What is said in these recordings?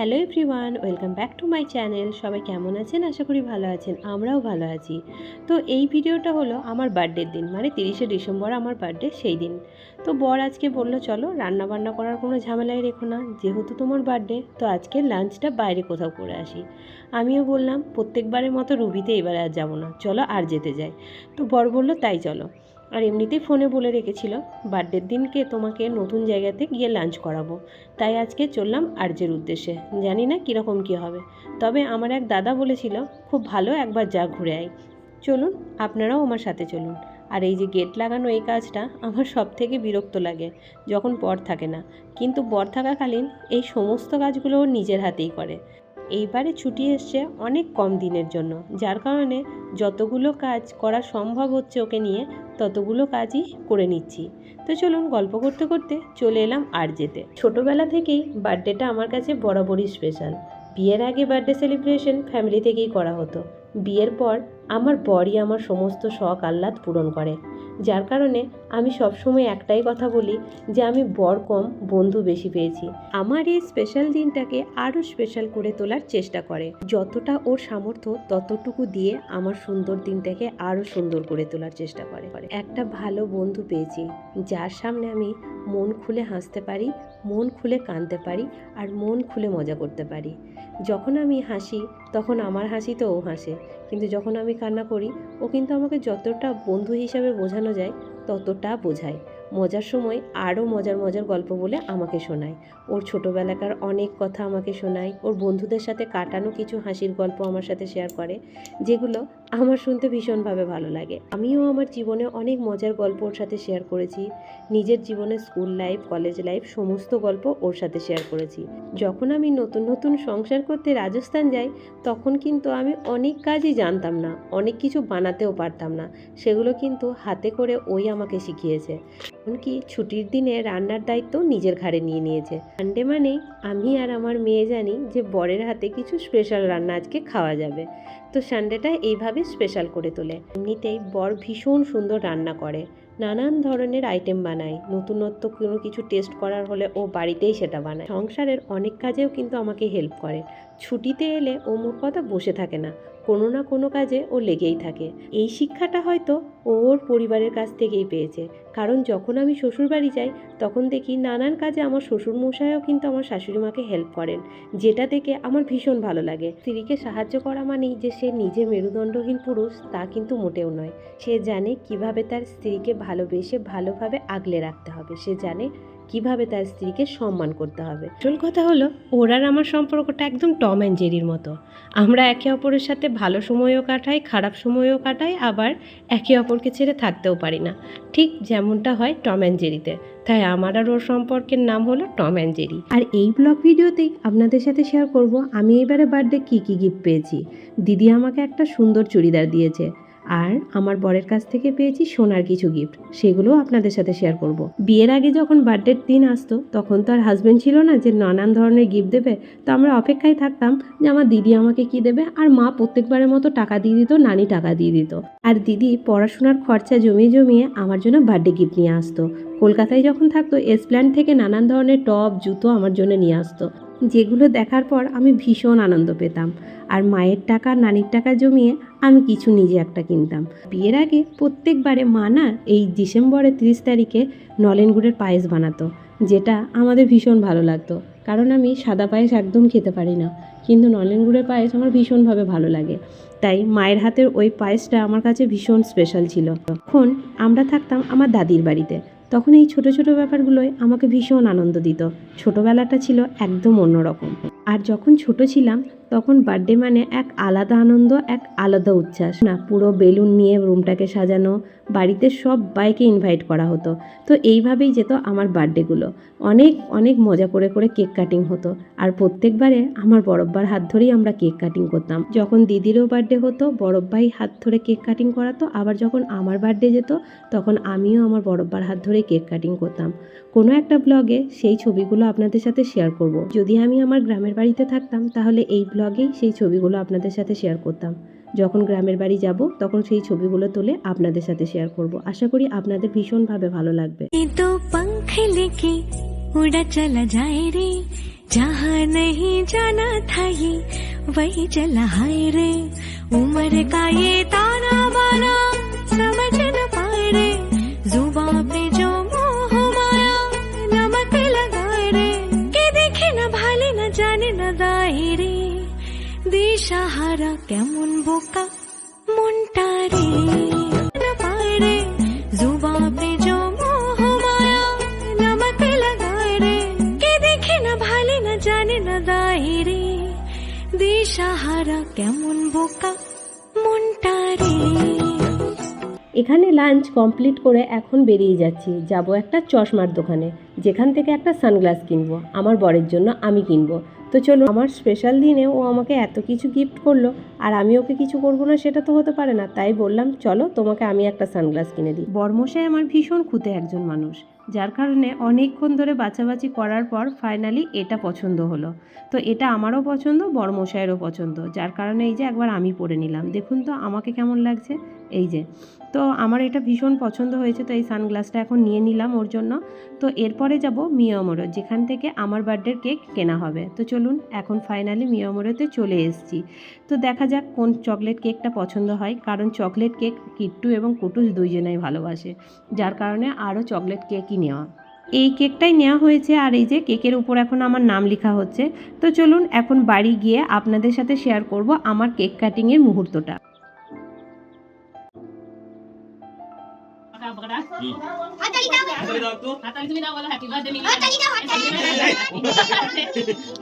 Hello everyone, welcome back to my channel. সবাই কেমন আছেন? আশা করি ভালো আছেন। আমরাও ভালো আছি। তো এই ভিডিওটা হলো আমার বার্থডের দিন মানে তিরিশে ডিসেম্বর আমার বার্থডে সেই দিন। তো বর আজকে বলল, চলো রান্না বান্না করার কোনো ঝামেলাই রেখো না। যেহেতু তোমার বার্থডে, তো আজকে লাঞ্চটা বাইরে কোথাও করে আসি। আমিও বললাম, প্রত্যেকবারের মতো রুবিতে এবারে আর যাব না। চলো আর যেতে যাই। তো বর বলল, তাই চলো। আর এমনিতেই ফোনে বলে রেখেছিল, বার্থডের দিনকে তোমাকে নতুন জায়গাতে গিয়ে লাঞ্চ করাবো। তাই আজকে চললাম আর্যের উদ্দেশ্যে। জানি না কীরকম কী হবে। তবে আমার এক দাদা বলেছিল, খুব ভালো একবার যা ঘুরে আয়। চলুন, আপনারাও আমার সাথে চলুন। আর এই যে গেট লাগানো এই কাজটা আমার সব থেকে বিরক্ত লাগে, যখন বর থাকে না। কিন্তু বর থাকাকালীন এই সমস্ত কাজগুলো নিজের হাতেই করে। এইবারে ছুটি এসছে অনেক কম দিনের জন্য। যার কারণে যতগুলো কাজ করা সম্ভব হচ্ছে ওকে নিয়ে, ততগুলো কাজই করে নিচ্ছি। তো চলুন গল্প করতে করতে চলে এলাম আর যেতে। ছোটোবেলা থেকেই বার্থডেটা আমার কাছে বরাবরই স্পেশাল বিয়ের আগে বার্থডে সেলিব্রেশন ফ্যামিলি থেকেই করা হতো। বিয়ের পর আমার বরই আমার সমস্ত শখ আহ্লাদ পূরণ করে। যার কারণে আমি সবসময় একটাই কথা বলি যে আমি বর কম, বন্ধু বেশি পেয়েছি। আমার এই স্পেশাল দিনটাকে আরও স্পেশাল করে তোলার চেষ্টা করে। যতটা ওর সামর্থ্য ততটুকু দিয়ে আমার সুন্দর দিনটাকে আরও সুন্দর করে তোলার চেষ্টা করে। একটা ভালো বন্ধু পেয়েছি, যার সামনে আমি মন খুলে হাসতে পারি, মন খুলে কাঁদতে পারি আর মন খুলে মজা করতে পারি। যখন আমি হাসি, তখন আমার হাসি তো ও হাসে। কিন্তু যখন আমি কান্না করি, ও কিন্তু আমাকে যতটা বন্ধু হিসাবে বোঝানো যায়, ততটা বোঝায়। মজার সময় আরও মজার মজার গল্প বলে আমাকে শোনায়। ওর ছোটোবেলাকার অনেক কথা আমাকে শোনায়। ওর বন্ধুদের সাথে কাটানো কিছু হাসির গল্প আমার সাথে শেয়ার করে, যেগুলো আমার শুনতে ভীষণভাবে ভালো লাগে। আমিও আমার জীবনে অনেক মজার গল্প ওর সাথে শেয়ার করেছি। নিজের জীবনে স্কুল লাইফ কলেজ লাইফ সমস্ত গল্প ওর সাথে শেয়ার করেছি। যখন আমি নতুন নতুন সংসার করতে রাজস্থান যাই, তখন কিন্তু আমি অনেক কাজই জানতাম না। অনেক কিছু বানাতেও পারতাম না। সেগুলো কিন্তু হাতে করে ওই আমাকে শিখিয়েছে। এমনকি ছুটির দিনে রান্নার দায়িত্ব নিজের ঘাড়ে নিয়ে নিয়েছে? সানডে মানেই আমি আর আমার মেয়ে জানি যে বরের হাতে কিছু স্পেশাল রান্না আজকে খাওয়া যাবে। তো সানডেটা এইভাবে স্পেশাল করে তোলে। এমনিতেই বর ভীষণ সুন্দর রান্না করে। নানান ধরনের আইটেম বানায়। নতুনত্ব কোনো কিছু টেস্ট করার হলে ও বাড়িতেই সেটা বানায়। সংসারের অনেক কাজেও কিন্তু আমাকে হেল্প করে। ছুটিতে এলে ও মোট কথা বসে থাকে না। কোনো না কোনো কাজে ও লেগেই থাকে। এই শিক্ষাটা হয়তো ওর পরিবারের কাছ থেকেই পেয়েছে। কারণ যখন আমি শ্বশুরবাড়ি যাই, তখন দেখি নানান কাজে আমার শ্বশুর মশাইও কিন্তু আমার শাশুড়ি মাকে হেল্প করেন, যেটা দেখে আমার ভীষণ ভালো লাগে। স্ত্রীকে সাহায্য করা মানেই যে সে নিজে মেরুদণ্ডহীন পুরুষ, তা কিন্তু মোটেও নয়। সে জানে কীভাবে তার স্ত্রীকে ভালোবেসে ভালোভাবে আগলে রাখতে হবে। সে জানে কীভাবে তার স্ত্রীকে সম্মান করতে হবে। আসল কথা হলো, ওর আর আমার সম্পর্কটা একদম টম অ্যান্ড জেরির মতো। আমরা একে অপরের সাথে ভালো সময়ও কাটাই, খারাপ সময়ও কাটাই, আবার একে অপরকে ছেড়ে থাকতেও পারি না। ঠিক যেমনটা হয় টম অ্যান্ড জেরিতে। তাই আমার আর ওর সম্পর্কের নাম হলো টম অ্যান্ড জেরি। আর এই ব্লগ ভিডিওতেই আপনাদের সাথে শেয়ার করব, আমি এবারে বার্থডে কী কী গিফট পেয়েছি। দিদি আমাকে একটা সুন্দর চুড়িদার দিয়েছে। আর আমার বরের কাছ থেকে পেয়েছি সোনার কিছু গিফট সেগুলোও আপনাদের সাথে শেয়ার করব। বিয়ের আগে যখন বার্থডের দিন আসতো, তখন তো আর হাজব্যান্ড ছিল না যে নানান ধরনের গিফট দেবে, তো আমরা অপেক্ষায় থাকতাম যে আমার দিদি আমাকে কি দেবে, আর মা প্রত্যেকবারের মতো টাকা দিয়ে দিত, নানি টাকা দিয়ে দিত। আর দিদি পড়াশোনার খরচা জমিয়ে জমিয়ে আমার জন্য বার্থডে গিফট নিয়ে আসতো। কলকাতায় যখন থাকতো এসপ্ল্যান্ড থেকে নানান ধরনের টপ জুতো আমার জন্য নিয়ে আসতো। যেগুলো দেখার পর আমি ভীষণ আনন্দ পেতাম। আর মায়ের টাকা, নানির টাকা জমিয়ে আমি কিছু নিজে একটা কিনতাম। বিয়ের আগে প্রত্যেকবারে মা না এই ডিসেম্বরের তিরিশ তারিখে নলেন গুড়ের পায়েস বানাতো, যেটা আমাদের ভীষণ ভালো লাগতো। কারণ আমি সাদা পায়েস একদম খেতে পারি না, কিন্তু নলেন গুড়ের পায়েস আমার ভীষণভাবে ভালো লাগে। তাই মায়ের হাতের ওই পায়েসটা আমার কাছে ভীষণ স্পেশাল ছিল। তখন আমরা থাকতাম আমার দাদির বাড়িতে। তখন এই ছোট ছোট ব্যাপারগুলোই আমাকে ভীষণ আনন্দ দিত। ছোটোবেলাটা ছিল একদম অন্যরকম। আর যখন ছোট ছিলাম তখন বার্থডে মানে এক আলাদা আনন্দ, এক আলাদা উচ্ছ্বাস। না, পুরো বেলুন নিয়ে রুমটাকে সাজানো, বাড়িতে সব বাইকে ইনভাইট করা হতো। তো এইভাবেই যেত আমার বার্থডেগুলো অনেক অনেক মজা করে করে কেক কাটিং হতো। আর প্রত্যেকবারে আমার বরব্বার হাত ধরেই আমরা কেক কাটিং করতাম। যখন দিদিরও বার্থডে হতো বরব্বাই হাত ধরে কেক কাটিং করাতো। আবার যখন আমার বার্থডে যেত, তখন আমিও আমার বরব্বার হাত ধরে কেক কাটিং করতাম। কোনো একটা ব্লগে সেই ছবিগুলো আপনাদের সাথে শেয়ার করব। যদি আমি আমার গ্রামের বাড়িতে থাকতাম, তাহলে এই ব্লগেই সেই ছবিগুলো আপনাদের সাথে শেয়ার করতাম যখন গ্রামের বাড়ি যাব তখন সেই ছবিগুলো তুলে আপনাদের সাথে শেয়ার করব আশা করি আপনাদের ভীষণভাবে ভালো লাগবে ये तो पंख लेके उड़ा चला जाए रे जहाँ नहीं जाना था ये वही चला हाय रे उम्र का ये ताना बाना समझ কেমন বোকা মনটা রে? দেখে না না জানে না রে? কেমন বোকা রে? এখানে লাঞ্চ কমপ্লিট করে এখন বেরিয়ে যাচ্ছি। যাব একটা চশমার দোকানে, যেখান থেকে একটা সানগ্লাস কিনবো। আমার বরের জন্য আমি কিনবো। তো চলো আমার স্পেশাল দিনে ও আমাকে এত কিছু গিফট করল আর আমি ওকে কিছু করব না সেটা তো হতে পারে না। তাই বললাম, চলো তোমাকে আমি একটা সানগ্লাস কিনে দিই। বর্মশাই আমার ভীষণ খুঁতে একজন মানুষ। যার কারণে অনেকক্ষণ ধরে বাছাবাছি করার পর ফাইনালি এটা পছন্দ হলো। তো এটা আমারও পছন্দ বর্মশাইয়েরও পছন্দ। যার কারণে এই যে একবার আমি পরে নিলাম। দেখুন তো আমাকে কেমন লাগছে। এই যে। তো আমার এটা ভীষণ পছন্দ হয়েছে, তো এই সানগ্লাসটা এখন নিয়ে নিলাম ওর জন্য। তো এরপরে যাব মিয়ামোড়ো যেখান থেকে আমার বার্থডের কেক কেনা হবে। তো চলুন এখন ফাইনালি মিয়ামোড়োতে চলে এসেছি। তো দেখা যাক কোন চকলেট কেকটা পছন্দ হয়, কারণ চকলেট কেক কিট্টু এবং কুটুস দুইজনেই ভালোবাসে। যার কারণে আরও চকলেট কেকই নেওয়া। এই কেকটাই নেওয়া হয়েছে আর এই যে কেকের উপর এখন আমার নাম লেখা হচ্ছে। তো চলুন এখন বাড়ি গিয়ে আপনাদের সাথে শেয়ার করব আমার কেক কাটিংয়ের মুহূর্তটা।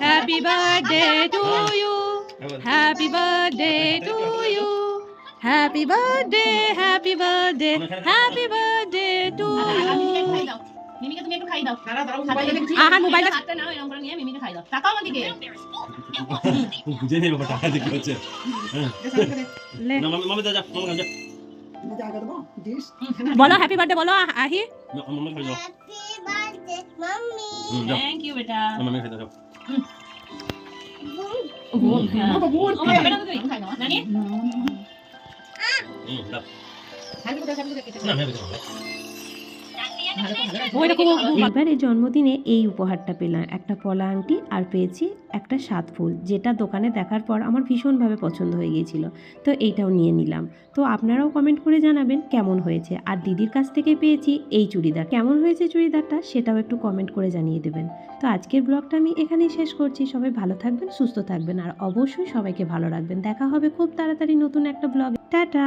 Happy birthday happy birthday happy birthday to you মিমিকে তুমি একটু খাই দাও। দাঁড়া দাঁড়াও আহা মোবাইলটা হাতটা নাও এরকম করে নিয়ে মিমিকে খাই দাও। তাকাও আমার দিকে বুঝে নেই ব্যাপারটা হাতে কি হচ্ছে লে। না মামি মামি যা যা মামি যা। বলো হ্যাপি বার্থডে বলো আহি। থ্যাংক ইউ বেটা। মামি খাই যাও। বোন বাবা বোন বেটা খাই দাও নানি? হুম খাই এবারে জন্মদিনে এই উপহারটা পেলাম। একটা পলা আংটি আর পেয়েছি একটা সাত ফুল, যেটা দোকানে দেখার পর আমার ভীষণভাবে পছন্দ হয়ে গিয়েছিল। তো এইটাও নিয়ে নিলাম। তো আপনারাও কমেন্ট করে জানাবেন কেমন হয়েছে। আর দিদির কাছ থেকে পেয়েছি এই চুড়িদার। কেমন হয়েছে চুড়িদারটা সেটাও একটু কমেন্ট করে জানিয়ে দেবেন। তো আজকের ব্লগটা আমি এখানেই শেষ করছি। সবাই ভালো থাকবেন, সুস্থ থাকবেন, আর অবশ্যই সবাইকে ভালো রাখবেন। দেখা হবে খুব তাড়াতাড়ি নতুন একটা ব্লগ টাটা!